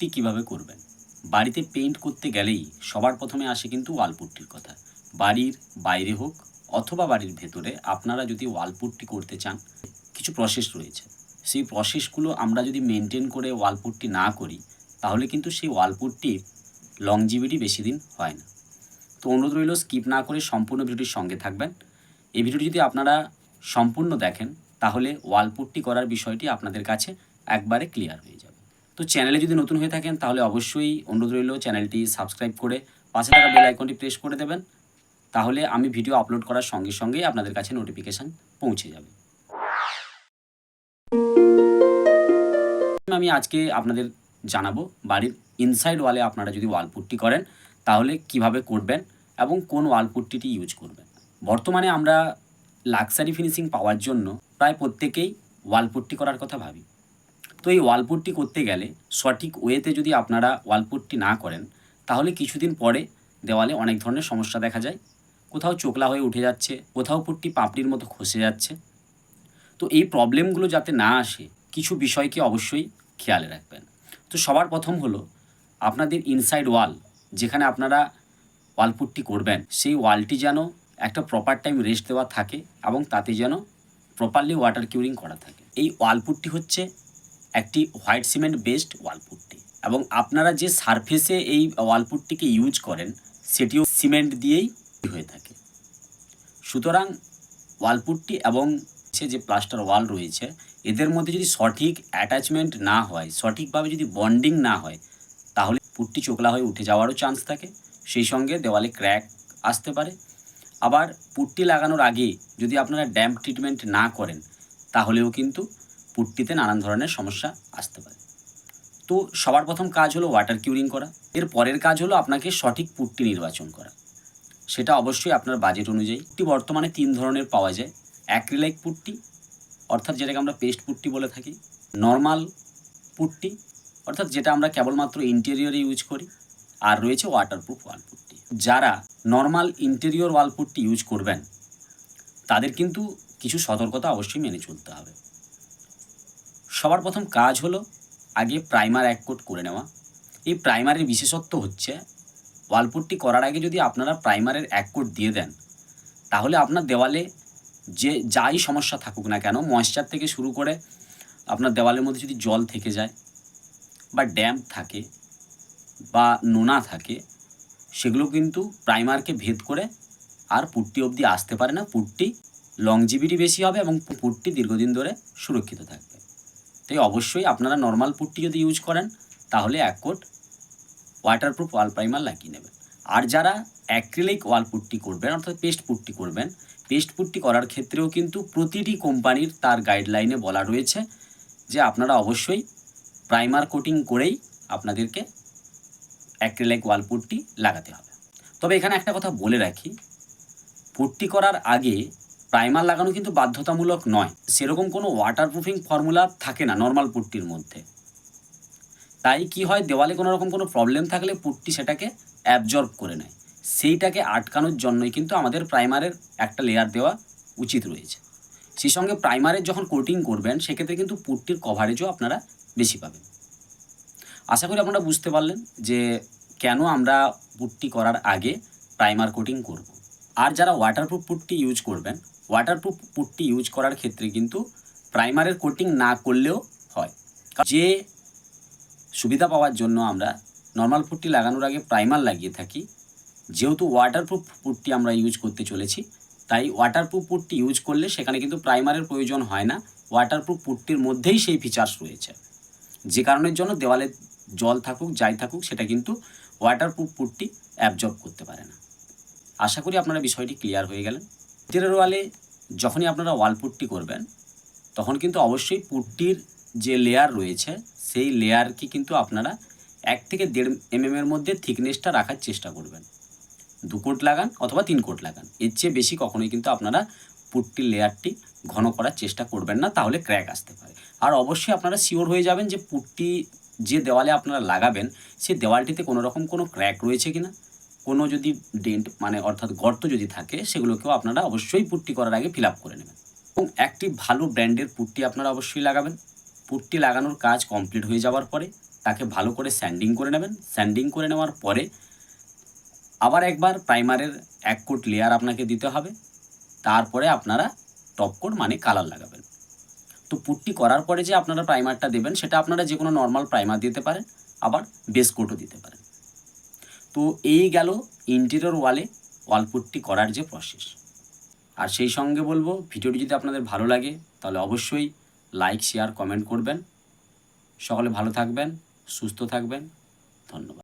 Putty কীভাবে করবেন? বাড়িতে পেইন্ট করতে গেলেই সবার প্রথমে আসে কিন্তু ওয়াল পুট্টির কথা। বাড়ির বাইরে হোক অথবা বাড়ির ভেতরে আপনারা যদি ওয়াল পুট্টি করতে চান, কিছু প্রসেস রয়েছে। সেই প্রসেসগুলো আমরা যদি মেনটেন করে ওয়াল পুট্টি না করি, তাহলে কিন্তু সেই ওয়াল পুট্টির লংজিভিটি বেশি দিন হয় না। তো অনুরোধ রইল স্কিপ না করে সম্পূর্ণ ভিডিওটির সঙ্গে থাকবেন। এই ভিডিওটি যদি আপনারা সম্পূর্ণ দেখেন, তাহলে ওয়াল পুট্টি করার বিষয়টি আপনাদের কাছে একবারে ক্লিয়ার হয়ে যাবে। তো চ্যানেলে যদি নতুন হয়ে থাকেন, তাহলে অবশ্যই অনুরোধ রইল চ্যানেলটি সাবস্ক্রাইব করে পাশে থাকা বেল আইকনটি প্রেস করে দেবেন। তাহলে আমি ভিডিও আপলোড করার সঙ্গে সঙ্গেই আপনাদের কাছে নোটিফিকেশান পৌঁছে যাবে। আমি আজকে আপনাদের জানাব, বাড়ির ইনসাইড ওয়ালে আপনারা যদি ওয়াল পুট্টি করেন, তাহলে কীভাবে করবেন এবং কোন ওয়াল পুট্টিটি ইউজ করবেন। বর্তমানে আমরা লাক্সারি ফিনিশিং পাওয়ার জন্য প্রায় প্রত্যেকেই ওয়াল পুট্টি করার কথা ভাবি। তো এই ওয়াল পুট্টি করতে গেলে সঠিক ওয়েতে যদি আপনারা ওয়াল পুট্টি না করেন, তাহলে কিছুদিন পরে দেওয়ালে অনেক ধরনের সমস্যা দেখা যায়। কোথাও চোকলা হয়ে উঠে যাচ্ছে, কোথাও পুট্টি পাপড়ির মতো খসে যাচ্ছে। তো এই প্রবলেমগুলো যাতে না আসে, কিছু বিষয়কে অবশ্যই খেয়ালে রাখবেন। তো সবার প্রথম হলো, আপনাদের ইনসাইড ওয়াল যেখানে আপনারা ওয়াল পুট্টি করবেন, সেই ওয়ালটি যেন একটা প্রপার টাইম রেস্ট দেওয়া থাকে এবং তাতে যেন প্রপারলি ওয়াটার কিউরিং করা থাকে। এই ওয়াল পুট্টি হচ্ছে একটি white cement based wall putty এবং আপনারা যে সারফেসে এই ওয়াল পুট্টিকে ইউজ করেন, সেটিও সিমেন্ট দিয়েই হয়ে থাকে। সুতরাং ওয়াল পুট্টি এবং সে যে প্লাস্টার ওয়াল রয়েছে, এদের মধ্যে যদি সঠিক অ্যাটাচমেন্ট না হয়, সঠিকভাবে যদি বন্ডিং না হয়, তাহলে পুট্টি চোকলা হয়ে উঠে যাওয়ারও চান্স থাকে। সেই সঙ্গে দেওয়ালে ক্র্যাক আসতে পারে। আবার পুট্টি লাগানোর আগে যদি আপনারা ড্যাম্প ট্রিটমেন্ট না করেন, তাহলেও কিন্তু পুট্টিতে নানান ধরনের সমস্যা আসতে পারে। তো সবার প্রথম কাজ হলো ওয়াটার কিউরিং করা। এর পরের কাজ হলো আপনাকে সঠিক পুট্টি নির্বাচন করা। সেটা অবশ্যই আপনার বাজেট অনুযায়ী। পুট্টি বর্তমানে তিন ধরনের পাওয়া যায়। অ্যাক্রিলাইক পুট্টি অর্থাৎ যেটাকে আমরা পেস্ট পুট্টি বলে থাকি। নর্মাল পুট্টি অর্থাৎ যেটা আমরা কেবলমাত্র ইন্টেরিয়রে ইউজ করি। আর রয়েছে ওয়াটারপ্রুফ ওয়াল পুট্টি যারা normal interior wall putty use করবেন, তাদের কিন্তু কিছু সতর্কতা অবশ্যই মেনে চলতে হবে। সবার প্রথম কাজ হলো আগে প্রাইমার এক কোট করে নেওয়া। এই প্রাইমারের বিশেষত্ব হচ্ছে, ওয়ালপুট্টি করার আগে যদি আপনারা প্রাইমারের এক কোট দিয়ে দেন, তাহলে আপনার দেওয়ালে যে যাই সমস্যা থাকুক না কেন ময়েশ্চার থেকে শুরু করে আপনার দেওয়ালের মধ্যে যদি জল থেকে যায় বা ড্যাম্প থাকে বা নোনা থাকে, সেগুলো কিন্তু প্রাইমারকে ভেদ করে আর পুট্টি অবধি আসতে পারে না। পুট্টি লংজিবিটি বেশি হবে এবং পুট্টি দীর্ঘদিন ধরে সুরক্ষিত থাকবে। তাই অবশ্যই আপনারা নর্মাল পুট্টি যদি ইউজ করেন, তাহলে এক কোট ওয়াটারপ্রুফ ওয়াল প্রাইমার লাগিয়ে নেবেন। আর যারা অ্যাক্রিলিক ওয়াল পুট্টি করবেন, অর্থাৎ পেস্ট পুট্টি করবেন পেস্ট পুট্টি করার ক্ষেত্রেও কিন্তু প্রতিটি কোম্পানির তার গাইডলাইনে বলা রয়েছে যে আপনারা অবশ্যই প্রাইমার কোটিং করেই আপনাদেরকে অ্যাক্রিলিক ওয়াল পুট্টি লাগাতে হবে। তবে এখানে একটা কথা বলে রাখি, পুট্টি করার আগে প্রাইমার লাগানো কিন্তু বাধ্যতামূলক নয়। সেরকম কোনো ওয়াটারপ্রুফিং ফর্মুলা থাকে না নর্মাল পুট্টির মধ্যে। তাই কি হয়, দেওয়ালে কোনো রকম কোনো প্রবলেম থাকলে পুট্টি সেটাকে অ্যাবজর্ব করে নেয়। সেইটাকে আটকানোর জন্যই কিন্তু আমাদের প্রাইমারের একটা লেয়ার দেওয়া উচিত রয়েছে। সেই সঙ্গে প্রাইমারের যখন কোটিং করবেন, সেক্ষেত্রে কিন্তু পুট্টির কভারেজও আপনারা বেশি পাবেন। আশা করি আপনারা বুঝতে পারলেন যে কেন আমরা পুট্টি করার আগে প্রাইমার কোটিং করব। আর যারা ওয়াটারপ্রুফ পুট্টি ইউজ করবেন ওয়াটারপ্রুফ পুট্টি ইউজ করার ক্ষেত্রে কিন্তু প্রাইমারের কোটিং না করলেও হয়। যে সুবিধা পাওয়ার জন্য আমরা নর্মাল পুট্টি লাগানোর আগে প্রাইমার লাগিয়ে থাকি, যেহেতু ওয়াটারপ্রুফ পুট্টি আমরা ইউজ করতে চলেছি, তাই ওয়াটারপ্রুফ পুট্টি ইউজ করলে সেখানে কিন্তু প্রাইমারের প্রয়োজন হয় না ওয়াটারপ্রুফ পুট্টির মধ্যেই সেই ফিচার্স রয়েছে। যে কারণের জন্য দেওয়ালে জল থাকুক, যাই থাকুক, সেটা কিন্তু ওয়াটারপ্রুফ পুট্টি অ্যাবজর্ব করতে পারে না। আশা করি আপনারা বিষয়টি ক্লিয়ার হয়ে গেলেন। ইন্টেরিয়র ওয়ালে যখনই আপনারা ওয়াল পুট্টি করবেন, তখন কিন্তু অবশ্যই পুট্টির যে লেয়ার রয়েছে, সেই লেয়ারকে কিন্তু আপনারা এক থেকে দেড় এম এর মধ্যে থিকনেসটা রাখার চেষ্টা করবেন। দু কোট লাগান অথবা তিন কোট লাগান। এর চেয়ে বেশি কখনোই কিন্তু আপনারা পুট্টির লেয়ারটি ঘন করার চেষ্টা করবেন না, তাহলে ক্র্যাক আসতে পারে। আর অবশ্যই আপনারা শিওর হয়ে যাবেন যে পুট্টি যে দেওয়ালে আপনারা লাগাবেন সেই দেওয়ালটিতে কোনো রকম কোনো ক্র্যাক রয়েছে কিনা। কোনো যদি ডেন্ট মানে অর্থাৎ গর্ত যদি থাকে, সেগুলোকেও আপনারা অবশ্যই পুট্টি করার আগে ফিল করে নেবেন। এবং একটি ভালো ব্র্যান্ডের পুট্টি আপনারা অবশ্যই লাগাবেন। পুট্টি লাগানোর কাজ কমপ্লিট হয়ে যাওয়ার পরে তাকে ভালো করে স্যান্ডিং করে নেবেন। স্যান্ডিং করে নেওয়ার পরে আবার একবার প্রাইমারের এক কোট লেয়ার আপনাকে দিতে হবে। তারপরে আপনারা টপ কোট মানে কালার লাগাবেন। তো পুট্টি করার পরে যে আপনারা প্রাইমারটা দেবেন, সেটা আপনারা যে কোনো নর্মাল প্রাইমার দিতে পারেন, আবার বেস কোটও দিতে পারেন। তো এই গেল ইন্টেরিয়র ওয়ালে ওয়ালপুটটি করার যে প্রসেস আর সেই সঙ্গে বলব, ভিডিওটি যদি আপনাদের ভালো লাগে, তাহলে অবশ্যই লাইক শেয়ার কমেন্ট করবেন। সকলে ভালো থাকবেন, সুস্থ থাকবেন। ধন্যবাদ।